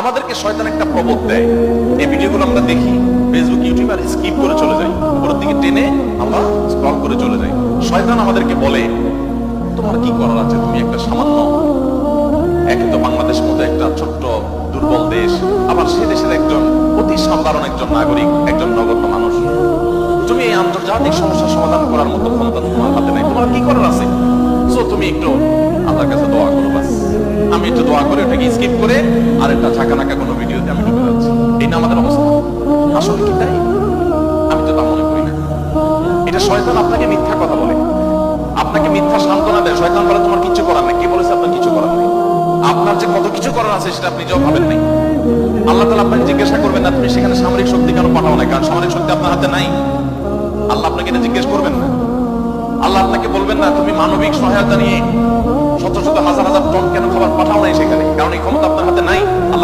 আমাদেরকে শয়তান একটা প্রবোধ দেয়। এই ভিডিওগুলো আমরা দেখি। ফেসবুক ইউটিউব আর স্কিপ করে চলে যাই। উপরের দিকে টেনে আমরা স্ক্রল করে চলে যাই। শয়তান আমাদেরকে বলে, তোমার কি করার আছে? তুমি একটা সামান্য তো বাংলাদেশ একটা ছোট্ট দুর্বল দেশ, আবার সে দেশের একজন অতি সাধারণ একজন নাগরিক, একজন নগণ্য মানুষ। তুমি এই আন্তর্জাতিক সমস্যার সমাধান করার মতো ক্ষমতা তোমার হাতে তোমার কি করার আছে? সো তুমি একটু দোয়া করে ওটাকে স্কিপ করে আর একটা ঝাঁকা নাকা কোনো ভিডিওতে আমি ঢুকে যাচ্ছি। এই না আমাদের অবস্থা। আসলে কি তাই? আমি তো তা মনে করি না। এটা শয়তান আপনাকে মিথ্যা কথা বলে। আপনাকে মিথ্যা সান্ত্বনা দেয়। শয়তান বলে, তোমার কিছু করার নেই। কে বলেছে, আপনার কিছু করার নেই? আপনার যে কত কিছু করার আছে, সেটা আপনি নিজেও ভাবেন নাই। আল্লাহ তালা আপনাকে জিজ্ঞাসা করবেন, না, তুমি সেখানে সামরিক শক্তি কেন পাঠাও না কারণ সামরিক শক্তি আপনার হাতে নাই। আল্লাহ আপনাকে এটা জিজ্ঞেস করবেন না। আল্লাহ আপনাকে বলবেন, না, তুমি মানবিক সহায়তা নিয়ে শত শত হাজার হাজার টন কেন খাবার পাঠাও নাই সেখানে? কারণ এই ক্ষমতা আপনার হাতে নাই।